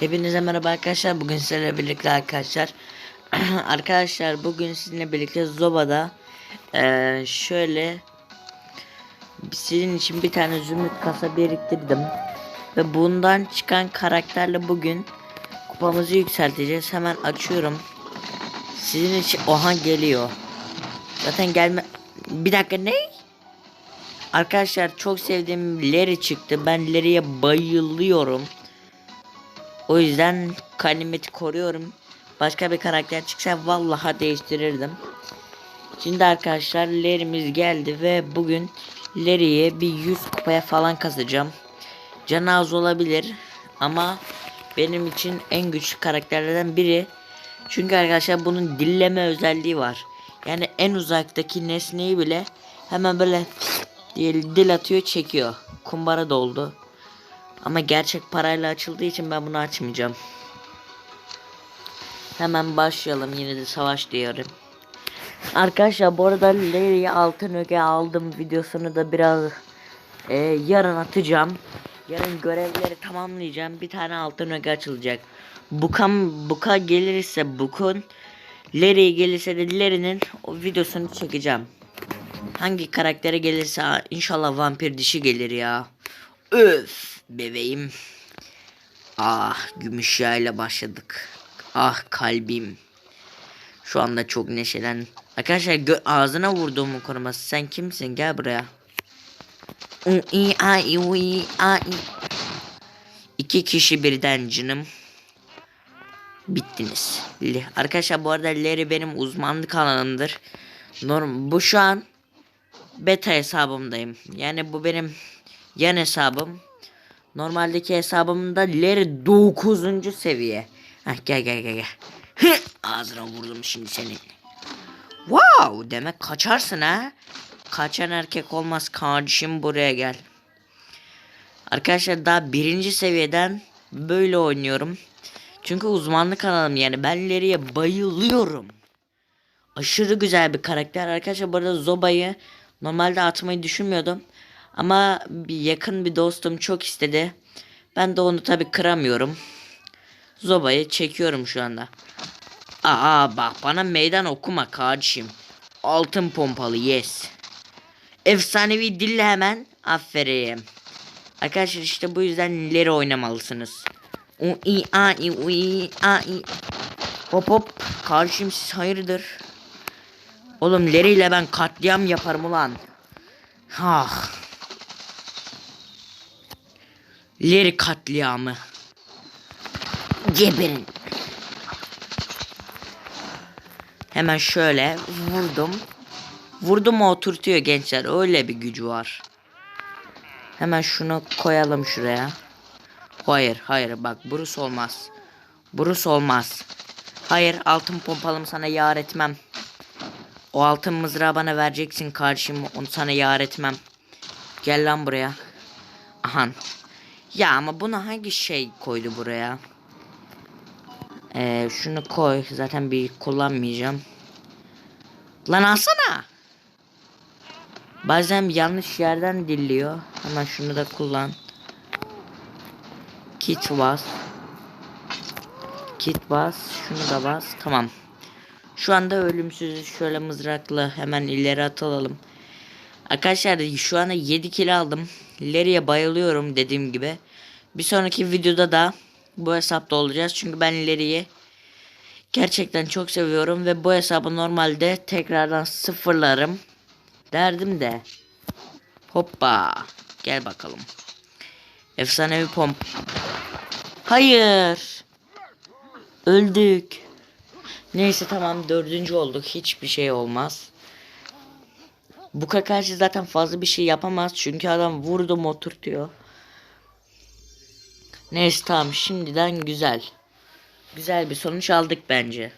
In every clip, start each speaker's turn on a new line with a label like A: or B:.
A: Hepinize merhaba arkadaşlar. Bugün sizlerle birlikte arkadaşlar. arkadaşlar bugün sizinle birlikte Zoba'da eee, şöyle sizin için bir tane zümrüt kasa biriktirdim. Ve bundan çıkan karakterle bugün kupamızı yükselteceğiz. Hemen açıyorum. Sizin için oha geliyor. Zaten gelme bir dakika ne? Arkadaşlar çok sevdiğim Larry çıktı. Ben Larry'e bayılıyorum. O yüzden kalimeti koruyorum. Başka bir karakter çıksa vallahi değiştirirdim. Şimdi arkadaşlar Larry'miz geldi ve bugün Larry'e bir 100 kupaya falan kazacağım. Canı az olabilir ama benim için en güçlü karakterlerden biri. Çünkü arkadaşlar bunun dilleme özelliği var. Yani en uzaktaki nesneyi bile hemen böyle diye dil atıyor çekiyor. Kumbara doldu. Ama gerçek parayla açıldığı için ben bunu açmayacağım. Hemen başlayalım yine de savaş diyorum. Arkadaşlar bu arada Larry'i altın öge aldım videosunu da biraz e, yarın atacağım. Yarın görevleri tamamlayacağım. Bir tane altın öge açılacak. Bukam Buka gelirse Bukun Larry gelirse de Larry'nin o videosunu çekeceğim. Hangi karaktere gelirse inşallah vampir dişi gelir ya. Öf bebeğim. Ah gümüş yağıyla başladık. Ah kalbim. Şu anda çok neşelen. Arkadaşlar ağzına vurduğumu koruması. Sen kimsin? Gel buraya. İki kişi birden canım. Bittiniz. Arkadaşlar bu arada Larry benim uzmanlık alanımdır. Norm bu şu an beta hesabımdayım. Yani bu benim yan hesabım. Normaldeki hesabımda Larry 9. seviye. Heh, gel gel gel gel. Hı, Ağzına vurdum şimdi senin. Wow demek kaçarsın ha. Kaçan erkek olmaz kardeşim buraya gel. Arkadaşlar daha birinci seviyeden böyle oynuyorum. Çünkü uzmanlık alanım yani ben Larry'e bayılıyorum. Aşırı güzel bir karakter. Arkadaşlar bu arada Zoba'yı normalde atmayı düşünmüyordum. Ama bir yakın bir dostum çok istedi. Ben de onu tabi kıramıyorum. Zoba'yı çekiyorum şu anda. Aa bak bana meydan okuma kardeşim. Altın pompalı yes. Efsanevi dille hemen aferin. Arkadaşlar işte bu yüzden ileri oynamalısınız. U i a i u i a i. Hop hop. Kardeşim siz hayırdır? Oğlum Larry ile ben katliam yaparım ulan. Ah. Larry katliamı. Geberin. Hemen şöyle vurdum. Vurdum mu oturtuyor gençler. Öyle bir gücü var. Hemen şunu koyalım şuraya. Hayır hayır bak Bruce olmaz. Bruce olmaz. Hayır altın pompalım sana yar etmem. O altın mızrağı bana vereceksin kardeşim. Onu sana yar etmem. Gel lan buraya. Ahan. Ya ama bunu hangi şey koydu buraya? Ee, şunu koy. Zaten bir kullanmayacağım. Lan alsana. Bazen yanlış yerden dilliyor. Hemen şunu da kullan. Kit bas. Kit bas. Şunu da bas. Tamam. Şu anda ölümsüz şöyle mızrakla hemen ileri atalım. Arkadaşlar şu anda 7 kilo aldım. Larry'e bayılıyorum dediğim gibi. Bir sonraki videoda da bu hesapta olacağız. Çünkü ben Larry'i gerçekten çok seviyorum. Ve bu hesabı normalde tekrardan sıfırlarım. Derdim de. Hoppa. Gel bakalım. Efsanevi pomp. Hayır. Öldük. Neyse tamam dördüncü olduk. Hiçbir şey olmaz. Bu karşı zaten fazla bir şey yapamaz. Çünkü adam vurdu mu oturtuyor. Neyse tamam şimdiden güzel. Güzel bir sonuç aldık bence.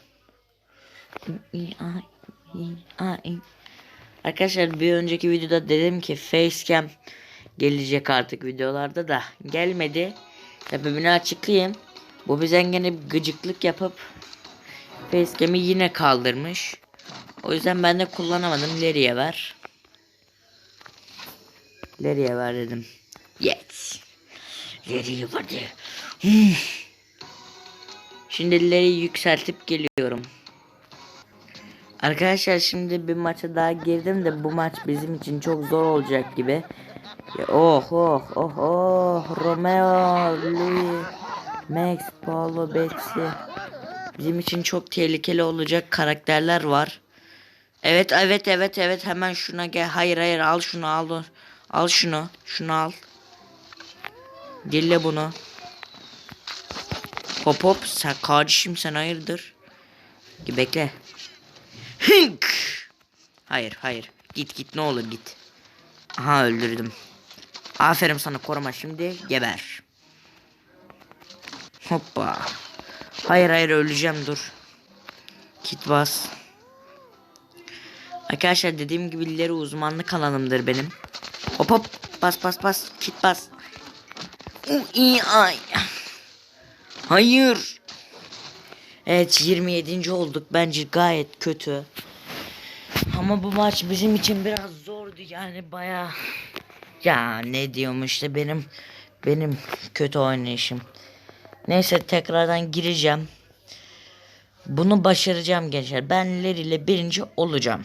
A: Arkadaşlar bir önceki videoda dedim ki facecam gelecek artık videolarda da gelmedi. Sebebini açıklayayım. Bu bizden gene gıcıklık yapıp facecam'i yine kaldırmış. O yüzden ben de kullanamadım. Larry'e ver. Larry'e ver dedim. Yes. Larry'e hadi. Hmm. Şimdi ileri yükseltip geliyorum. Arkadaşlar şimdi bir maça daha girdim de bu maç bizim için çok zor olacak gibi. Oh oh oh oh Romeo, Louis, Max, Paulo, Betsy. Bizim için çok tehlikeli olacak karakterler var. Evet evet evet evet hemen şuna gel. Hayır hayır al şunu al. Al şunu. Şunu al. Dille bunu. Hop hop sen kardeşim sen hayırdır? Git bekle. Hink. Hayır hayır. Git git ne olur git. Aha öldürdüm. Aferin sana koruma şimdi geber. Hoppa. Hayır hayır öleceğim dur. Kit bas. Arkadaşlar dediğim gibi ileri uzmanlık alanımdır benim. Hop hop bas bas bas kit bas. İyi, ay. Hayır. Evet 27. olduk bence gayet kötü. Ama bu maç bizim için biraz zordu yani baya. Ya ne diyorum işte benim benim kötü oynayışım. Neyse tekrardan gireceğim. Bunu başaracağım gençler. Ben Larry ile birinci olacağım.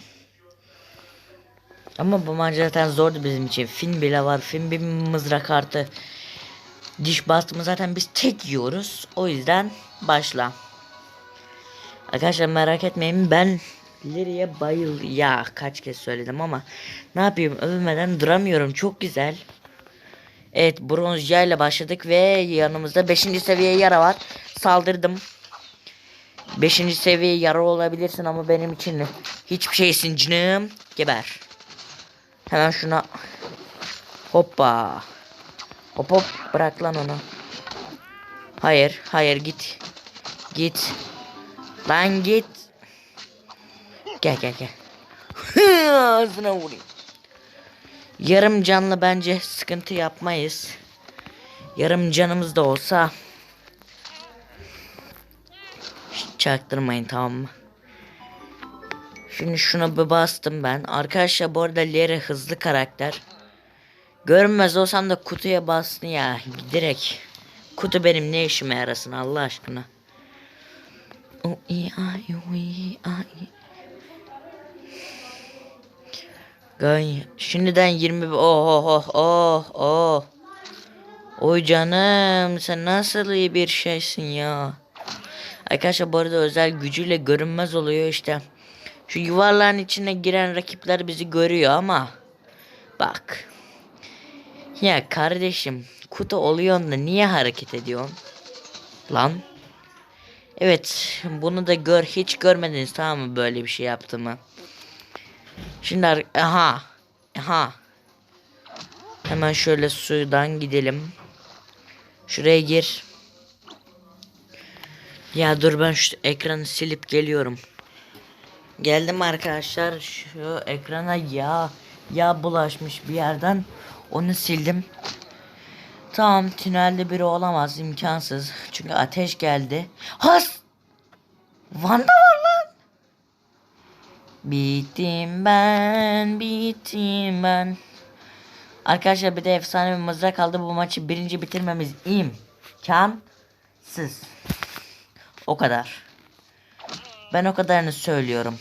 A: Ama bu maç zaten zordu bizim için. Fin bile var. Fin bir mızrak artı. Diş bastımı zaten biz tek yiyoruz. O yüzden başla. Arkadaşlar merak etmeyin ben Larry'e bayıl ya kaç kez söyledim ama ne yapayım övmeden duramıyorum çok güzel. Evet bronz ile başladık ve yanımızda 5. seviye yara var. Saldırdım. 5. seviye yara olabilirsin ama benim için hiçbir şeysin canım. Geber. Hemen şuna hoppa. Hop hop bırak lan onu. Hayır hayır git. Git. Lan git. Gel gel gel. Ağzına vurayım. Yarım canlı bence sıkıntı yapmayız. Yarım canımız da olsa çaktırmayın tamam mı? Şimdi şuna bir bastım ben. Arkadaşlar bu arada Larry hızlı karakter. Görünmez olsam da kutuya bastın ya. Direkt. Kutu benim ne işime yarasın Allah aşkına. O i a u i a i. Şimdiden 20 oh oh oh oh oh. Oy canım sen nasıl iyi bir şeysin ya. Arkadaşlar bu arada özel gücüyle görünmez oluyor işte. Şu yuvarlağın içine giren rakipler bizi görüyor ama bak. Ya kardeşim kutu oluyor da niye hareket ediyorsun? Lan. Evet bunu da gör hiç görmediniz tamam mı böyle bir şey yaptığımı. Şimdi aha. Aha. Hemen şöyle sudan gidelim. Şuraya gir. Ya dur ben şu ekranı silip geliyorum. Geldim arkadaşlar. Şu ekrana yağ yağ bulaşmış bir yerden. Onu sildim. Tamam tünelde biri olamaz imkansız. Çünkü ateş geldi. Has! Van'da var lan. Bittim ben, bittim ben. Arkadaşlar bir de efsane bir mızrak kaldı. Bu maçı birinci bitirmemiz imkansız. O kadar. Ben o kadarını söylüyorum.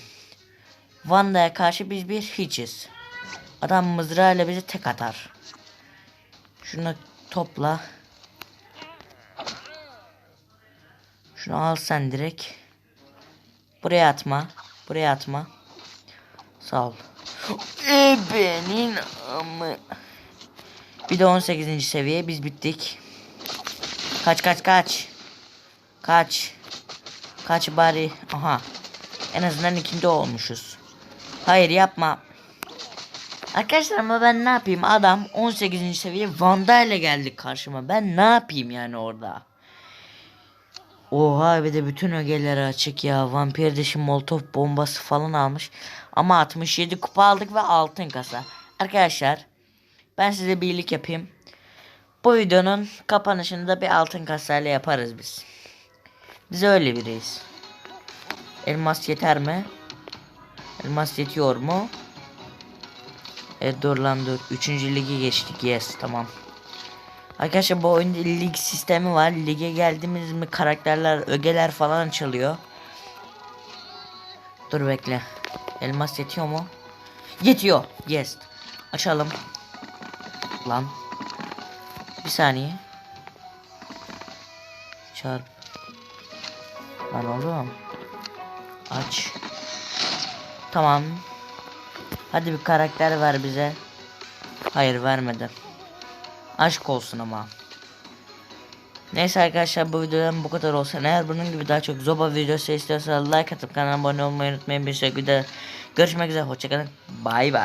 A: Vanda'ya karşı biz bir hiçiz. Adam mızrağıyla bizi tek atar. Şunu topla. Şunu al sen direkt. Buraya atma. Buraya atma. Sağ ol. Ebenin amı. Bir de 18. seviye biz bittik. Kaç kaç kaç. Kaç. Kaç bari. Aha. En azından ikinci olmuşuz. Hayır yapma. Arkadaşlar ama ben ne yapayım? Adam 18. seviye Vanda ile geldi karşıma. Ben ne yapayım yani orada? Oha bir de bütün ögeleri açık ya. Vampir dışı molotov bombası falan almış. Ama 67 kupa aldık ve altın kasa. Arkadaşlar ben size birlik yapayım. Bu videonun kapanışını da bir altın kasayla yaparız biz. Biz öyle biriyiz. Elmas yeter mi? Elmas yetiyor mu? E dur lan dur. Üçüncü ligi geçtik. Yes tamam. Arkadaşlar bu oyunda lig sistemi var. Lige geldiğimiz mi karakterler, ögeler falan açılıyor. Dur bekle. Elmas yetiyor mu? Yetiyor. Yes. Açalım. Lan. Bir saniye. Çarp. Lan oğlum. Aç. Tamam. Hadi bir karakter ver bize. Hayır vermedi. Aşk olsun ama. Neyse arkadaşlar bu videodan bu kadar olsun. Eğer bunun gibi daha çok Zoba videosu istiyorsanız like atıp kanala abone olmayı unutmayın. Bir sonraki videoda görüşmek üzere. Hoşçakalın. Bay bay.